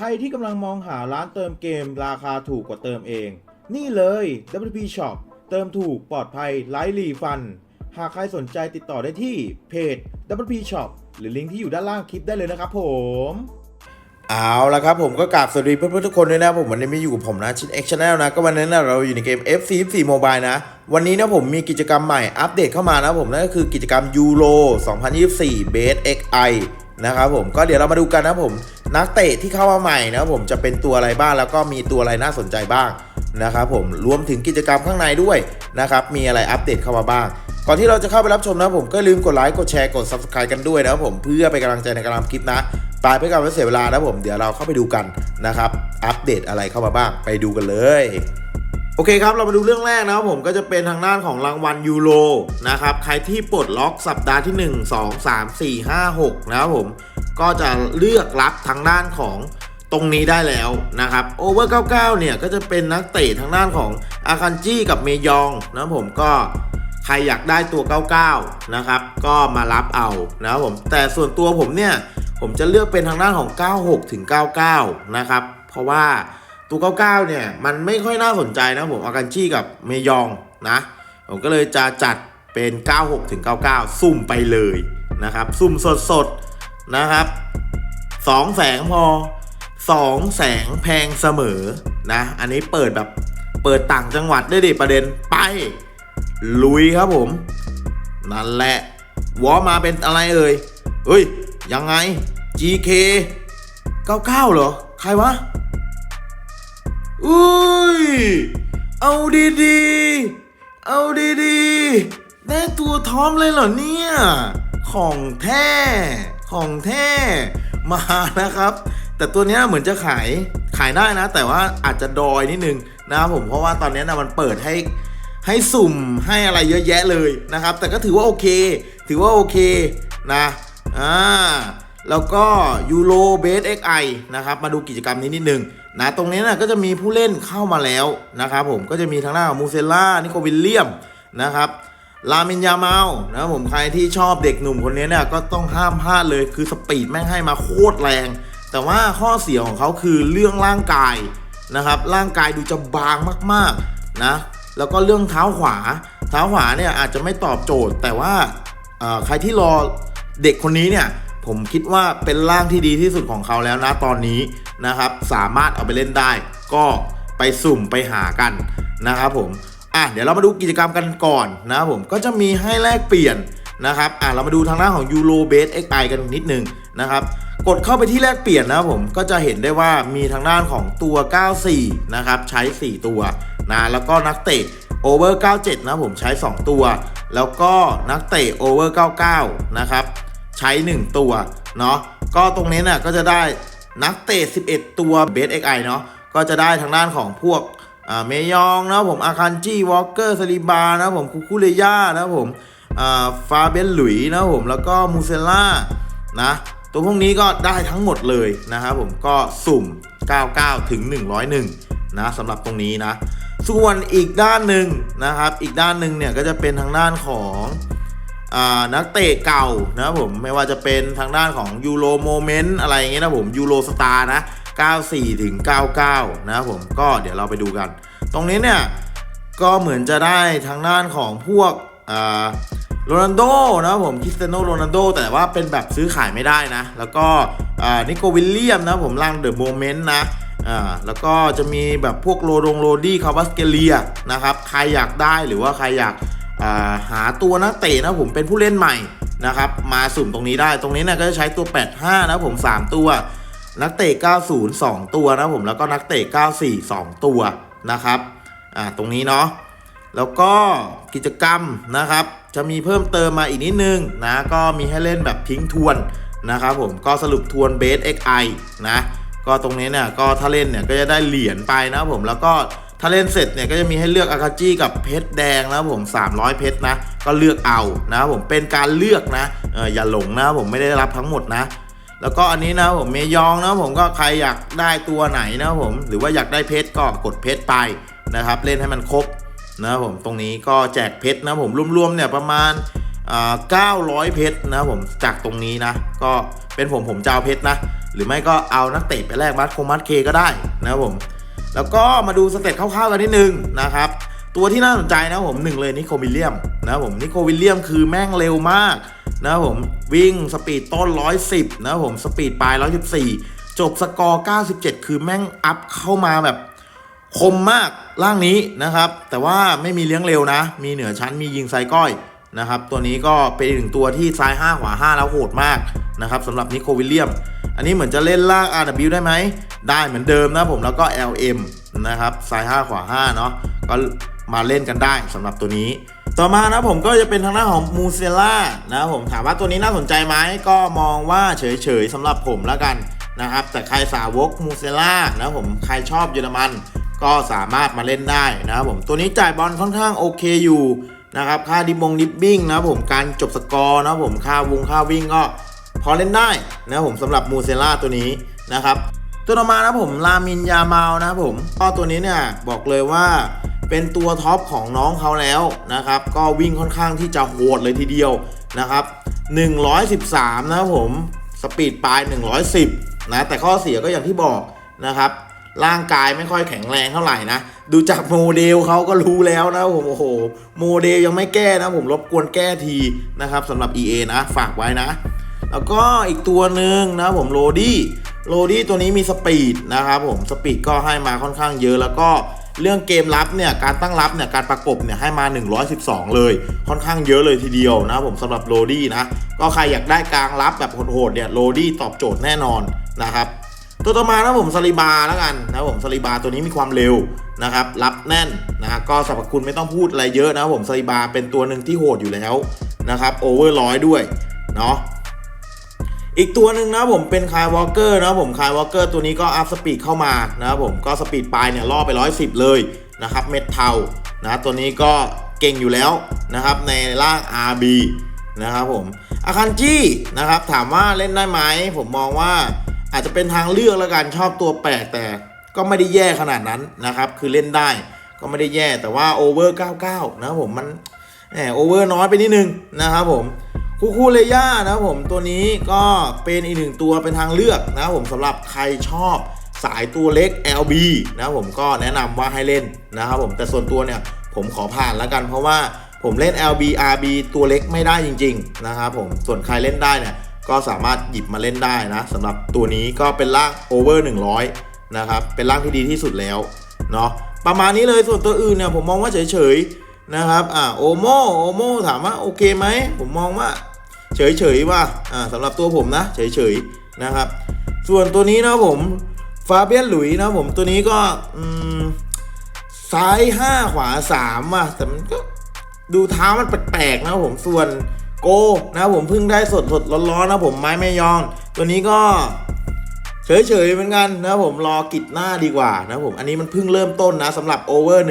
ใครที่กำลังมองหาร้านเติมเกมราคาถูกกว่าเติมเอง นี่เลย WP Shop เติมถูกปลอดภัยไร้รีฟัน หากใครสนใจติดต่อได้ที่เพจ WP Shop หรือลิงก์ที่อยู่ด้านล่างคลิปได้เลยนะครับผมเอาละครับผมก็กราบสวัสดีเพื่อนๆทุกคนด้วยนะผมวันนี้ไม่อยู่กับผมนะชิน X Channel นะก็วันนี้นะเราอยู่ในเกม FC 4 Mobile นะ วันนี้นะผมมีกิจกรรมใหม่อัปเดตเข้ามานะผมนั่นก็คือกิจกรรมยูโร2024 Base XI นะครับผมก็เดี๋ยวเรามาดูกันนะผม นักเตะที่เข้ามาใหม่นะผมจะเป็นตัวอะไรบ้างแล้วก็มีตัวอะไรน่าสนใจบ้างนะครับผมรวมถึงกิจกรรมข้างในด้วยนะครับมีอะไรอัปเดตเข้ามาบ้าง ก่อนที่เราจะเข้าไปรับชมนะผมก็ลืมกดไลค์กดแชร์กด subscribe กันด้วยนะครับผมเพื่อเป็นกำลังใจในการทำคลิปนะไปเพื่อการไม่เสียเวลานะผมเดี๋ยวเราเข้าไปดูกันนะครับอัปเดตอะไรเข้ามาบ้างไปดูกันเลยโอเคครับ เรามาดูเรื่องแรกนะครับผมก็จะเป็นทางด้านของรางวัลยูโรนะครับ ใครที่ปลดล็อกสัปดาห์ที่ 1 2 3 4 5 6 นะครับผม ก็จะเลือกรับทางด้านของตรงนี้ได้แล้วนะครับโอเวอร์99 เนี่ย ก็จะเป็นนักเตะทางด้านของอาคันจีกับเมยองนะผมก็ใครอยากได้ตัว 99 นะครับ ก็มารับเอานะครับผมแต่ส่วนตัวผมเนี่ย ผมจะเลือกเป็นทางด้านของ 96 ถึง 99 นะครับ เพราะว่าตัว 99 เนี่ย มันไม่ค่อยน่าสนใจนะผมอากันชี่กับเมยองนะ ผมก็เลยจะจัดเป็น 96 ถึง 99 ซุ่มไปเลยนะครับ ซุ่มสดๆ นะครับ2แสงพอ2แสงแพงเสมอนะ อันนี้เปิดแบบเปิดต่างจังหวัดได้ดิประเด็นไป ลุยครับผม นั่นแหละวอมาเป็นอะไรเอ่ยเฮ้ย ยังไง GK 99เหรอ ใครวะอุ้ย เอาดีๆ เอาดีๆได้ตัวทอปเลยเหรอเนี่ย ของแท้ ของแท้มานะครับ แต่ตัวนี้เหมือนจะขายขายได้นะ แต่ว่าอาจจะดอยนิดนึงนะครับผมเพราะว่าตอนนี้นะมันเปิดให้ให้สุ่มให้อะไรเยอะแยะเลยนะครับ แต่ก็ถือว่าโอเค ถือว่าโอเคนะอ่าแล้วก็ยูโรเบสเอ็กไอนะครับมาดูกิจกรรมนี้นิดนึงนะตรงนี้นะก็จะมีผู้เล่นเข้ามาแล้วนะครับผมก็จะมีทางด้านของมูเซล่านิโควิลเลียมนะครับ ลามินยาเมานะครับผมใครที่ชอบเด็กหนุ่มคนนี้เนี่ยก็ต้องห้ามพลาดเลยคือสปีดแม่งให้มาโคตรแรง แต่ว่าข้อเสียของเขาคือเรื่องร่างกายนะครับร่างกายดูจะบางมากๆนะแล้วก็เรื่องเท้าขวา เท้าขวาเนี่ยอาจจะไม่ตอบโจทย์ แต่ว่าใครที่รอเด็กคนนี้เนี่ยผมคิดว่าเป็นร่างที่ดีที่สุดของเขาแล้วนะตอนนี้นะครับสามารถเอาไปเล่นได้ ก็ไปสุ่มไปหากันนะครับผม อะเดี๋ยวเรามาดูกิจกรรมกันก่อนนะครับผมก็จะมีให้แลกเปลี่ยนนะครับอะเรามาดูทางหน้าของ Euro Base XI กันนิดนึงนะครับกดเข้าไปที่แลกเปลี่ยนนะครับผมก็จะเห็นได้ว่ามีทางด้านของตัว 94 นะครับใช้ 4 ตัวนะแล้วก็นักเตะ Over 97 นะผมใช้ 2 ตัว แล้วก็นักเตะ Over 99 นะครับ ใช้ 1 ตัวเนาะก็ตรงนี้น่ะก็จะได้นักเตะ 11 ตัว Base XI เนาะก็จะได้ทางด้านของพวก อ่าเมยองนะผมอาคันจีวอลเกอร์สลิบานะผมคุคุเลย่านะผมอ่าฟาเบนหลุยนะผมแล้วก็มูเซล่านะตัวพวกนี้ก็ได้ทั้งหมดเลยนะครับผมก็สุ่ม 99 ถึง 101 นะสำหรับตรงนี้นะ ส่วนอีกด้านหนึ่งนะครับ อีกด้านหนึ่งเนี่ยก็จะเป็นทางด้านของอานักเตะเก่านะครับผมไม่ว่าจะเป็นทางด้านของยูโรโมเมนต์อะไรเงี้ยนะผมยูโรสตาร์นะ 94 ถึง 99 นะครับผมก็เดี๋ยวเราไปดูกัน ตรงนี้เนี่ยก็เหมือนจะได้ทางด้านของพวกโรนัลโดนะครับผมคริสเตียโนโรนัลโดแต่ว่าเป็นแบบซื้อขายไม่ได้นะ แล้วก็นิโควิลเลียมนะผมร่างเดอะโมเมนต์นะแล้วก็จะมีแบบพวกโรดงโรดี้คาวัสเกเลียนะครับใครอยากได้หรือว่าใครอยากาหาตัวนักเตะนะผมเป็นผู้เล่นใหม่นะครับมาสุ่มตรงนี้ได้ตรงนี้เนี่ยก็จะใช้ตัว 85 นะผม 3 ตัว นักเตะ 90 2 ตัวนะผมแล้วก็นักเตะ 94 2 ตัวนะครับอ่าตรงนี้เนาะแล้วก็กิจกรรมนะครับ จะมีเพิ่มเติมมาอีกนิดนึงนะก็มีให้เล่นแบบทิ้งทวนนะครับผมก็สรุปทวนเบส XI นะก็ตรงนี้เนี่ยก็ถ้าเล่นเนี่ยก็จะได้เหรียญไปนะผมแล้วก็ถ้าเล่นเสร็จเนี่ยก็จะมีให้เลือกอาคาจิกับเพชรแดงนะผม 300 เพชรนะ ก็เลือกเอานะผมเป็นการเลือกนะเอออย่าหลงนะผมไม่ได้รับทั้งหมดนะ แล้วก็อันนี้นะผมเมยองนะผมก็ใครอยากได้ตัวไหนนะผม หรือว่าอยากได้เพชรก็กดเพชรไปนะครับ เล่นให้มันครบนะผมตรงนี้ก็แจกเพชรนะผมรวมๆเนี่ยประมาณอ่า900 เพชรนะผมจากตรงนี้นะ ก็เป็นผมผมจะเอาเพชรนะ หรือไม่ก็เอานักเตะไปแลกมัดโคมัดเคก็ได้นะผม แล้วก็มาดูสเตตคร่าวๆกันนิดนึงนะครับตัวที่น่าสนใจนะผมหนึ่งเลยนิโควิลเลียมนะผมนิโควิลเลียมคือแม่งเร็วมาก นะครับผมวิ่งสปีดต้น 110 นะครับผมสปีดปลาย 114 จบสกอร์ 97 คือแม่งอัพเข้ามาแบบคมมากร่างนี้นะครับ แต่ว่าไม่มีเลี้ยงเร็วนะ มีเหนือชั้นมียิงไซก้อยนะครับ ตัวนี้ก็เป็นอีกหนึ่งตัวที่ซ้าย 5 ขวา 5 แล้วโหดมากนะครับสำหรับนิโควิลเลียม อันนี้เหมือนจะเล่นล่าง RW ได้ไหม ได้เหมือนเดิมนะผมแล้วก็ LM นะครับซ้าย 5 ขวา 5 เนาะก็มาเล่นกันได้สำหรับตัวนี้ ต่อมานะผมก็จะเป็นทางด้านของมูเซล่านะผมถามว่าตัวนี้น่าสนใจไหมก็มองว่าเฉยๆสำหรับผมแล้วกันนะครับ แต่ใครสาวกมูเซล่านะผมใครชอบเยอรมัน ก็สามารถมาเล่นได้นะครับผมตัวนี้จ่ายบอลค่อนข้างโอเคอยู่นะครับค่าดิบงดิบบิ้งนะผมการจบสกอร์นะผมค่าวงค่าวิ่งก็พอเล่นได้นะผมสำหรับมูเซล่าตัวนี้นะครับตัวต่อมานะผมลามินยามาลนะผมก็ตัวนี้เนี่ยบอกเลยว่า เป็นตัวท็อปของน้องเขาแล้วนะครับ ก็วิ่งค่อนข้างที่จะโหดเลยทีเดียวนะครับ 113 นะครับผม สปีดปลาย 110 นะ แต่ข้อเสียก็อย่างที่บอกนะครับ ร่างกายไม่ค่อยแข็งแรงเท่าไหร่นะ ดูจากโมเดลเขาก็รู้แล้วนะผมโอ้โห โมเดลยังไม่แก้นะผมรบกวนแก้ทีนะครับสำหรับ EA นะ ฝากไว้นะ แล้วก็อีกตัวหนึ่งนะผมโรดี้โรดี้ตัวนี้มีสปีดนะครับผม สปีดก็ให้มาค่อนข้างเยอะแล้วก็ เรื่องเกมรับเนี่ยการตั้งรับเนี่ยการประกบเนี่ยให้มา 112 เลย ค่อนข้างเยอะเลยทีเดียวนะผมสำหรับโรดี้นะ ก็ใครอยากได้กลางรับแบบโหดๆเนี่ยโรดี้ตอบโจทย์แน่นอนนะครับตัวต่อมานะผมซาลิบาแล้วกันนะผมซาลิบาตัวนี้มีความเร็วนะครับรับแน่นนะฮะก็สรรพคุณไม่ต้องพูดอะไรเยอะนะผมซาลิบาเป็นตัวหนึ่งที่โหดอยู่แล้วนะครับโอเวอร์ร้อยด้วยเนาะ อีกตัวหนึ่งนะผมเป็นคายวอลเกอร์นะผมคายวอลเกอร์ตัวนี้ก็อัพสปีดเข้ามานะครับผมก็สปีดปลายเนี่ยล่อไป 110 เลยนะครับเม็ดเทานะตัวนี้ก็เก่งอยู่แล้วนะครับในร่าง RB นะครับผมอาคันจี้นะครับถามว่าเล่นได้ไหมผมมองว่าอาจจะเป็นทางเลือกแล้วกันชอบตัวแปลกแต่ก็ไม่ได้แย่ขนาดนั้นนะครับคือเล่นได้ก็ไม่ได้แย่แต่ว่าโอเวอร์ 99 นะครับผมมันแหมโอเวอร์น้อยไปนิดนึงนะครับผม คูคูเลย่านะครับผมตัวนี้ก็เป็นอีกหนึ่งตัวเป็นทางเลือกนะครับผมสำหรับใครชอบสายตัวเล็ก LB นะครับผมก็แนะนำว่าให้เล่นนะครับผมแต่ส่วนตัวเนี่ยผมขอผ่านแล้วกัน เพราะว่าผมเล่น LB RB ตัวเล็กไม่ได้จริง ๆ นะครับผมส่วนใครเล่นได้เนี่ยก็สามารถหยิบมาเล่นได้นะสำหรับตัวนี้ก็เป็นร่าง over 100 นะครับ เป็นร่างที่ดีที่สุดแล้วเนาะประมาณนี้เลยส่วนตัวอื่นเนี่ยผมมองว่าเฉยๆนะครับ อ่าโอโมโอโมถามว่าโอเคไหม ผมมองว่า เฉยๆว่าอ่าสำหรับตัวผมนะ เฉยๆนะครับ ส่วนตัวนี้นะผมฟาเบียนหลุยนะผมตัวนี้ก็ซ้าย 5 ขวา3ว่ะแต่มันก็ดูเท้ามันแปลกๆนะผมส่วนโกนะผมเพิ่งได้สดสดร้อนๆนะผมไม้ไม่ยอง ตัวนี้ก็เฉยๆเหมือนกันนะผมรอกิจหน้าดีกว่านะผมอันนี้มันเพิ่งเริ่มต้นนะสำหรับโอเวอร์100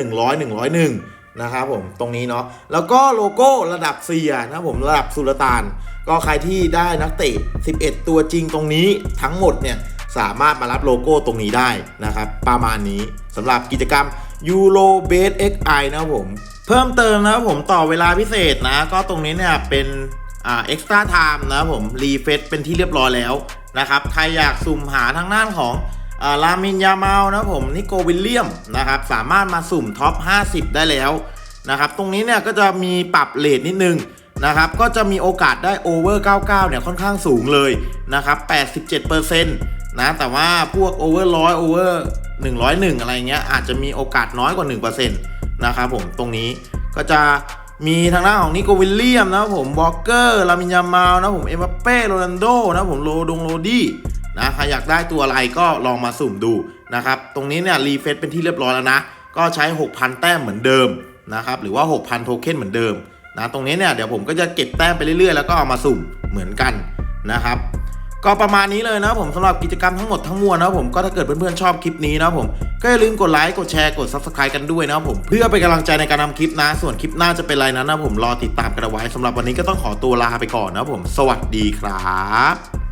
101 นะครับผมตรงนี้เนาะแล้วก็โลโก้ระดับเซียนะผมระดับสุลต่าน ก็ใครที่ได้นักเตะ 11 ตัวจริงตรงนี้ทั้งหมดเนี่ยสามารถมารับโลโก้ตรงนี้ได้นะครับประมาณนี้สำหรับกิจกรรม Euro b a s XI นะครับผม เพิ่มเติมนะครับผมต่อเวลาพิเศษนะ ก็ตรงนี้เนี่ยเป็นอ่า extra time นะครับผมรีเฟซเป็นที่เรียบร้อยแล้วนะครับ ใครอยากสุ่มหาทางด้านของ อาลามินยาเมานะผมนิโกวิลเลียมนะครับสามารถมาสุ่มท็อป 50 ได้แล้วนะครับตรงนี้เนี่ยก็จะมีปรับเลทนิดนึงนะครับก็จะมีโอกาสได้โอเวอร์ 99 เนี่ยค่อนข้างสูงเลยนะครับ87%นะแต่ว่าพวกโอเวอร์ร้อยโอเวอร์101 อะไรเงี้ยอาจจะมีโอกาสน้อยกว่า 1%นะครับผมตรงนี้ก็จะมีทางด้านของนิโกวิลเลียมนะครับผมวอลเกอร์ลามินยามาลนะผมเอ็มบัปเป้โรนัลโดนะผมโรดงโรดี้ นะใครอยากได้ตัวอะไรก็ลองมาสุ่มดูนะครับตรงนี้เนี่ยรีเฟซเป็นที่เรียบร้อยแล้วนะ ก็ใช้ 6,000 แต้มเหมือนเดิมนะครับหรือว่า 6,000 โทเค็นเหมือนเดิมนะตรงนี้เนี่ยเดี๋ยวผมก็จะเก็บแต้มไปเรื่อยๆ แล้วก็เอามาสุ่มเหมือนกันนะครับก็ประมาณนี้เลยนะผมสำหรับกิจกรรมทั้งหมดทั้งมวลนะผมก็ถ้าเกิดเพื่อนๆชอบคลิปนี้นะผมก็อย่าลืมกดไลค์กดแชร์กด subscribe กันด้วยนะผมเพื่อเป็นกำลังใจในการทำคลิปนะ ส่วนคลิปหน้าจะเป็นอะไรนั้นนะผมรอติดตามกันเอาไว้สำหรับวันนี้ก็ต้องขอตัวลาไปก่อนนะผม สวัสดีครับ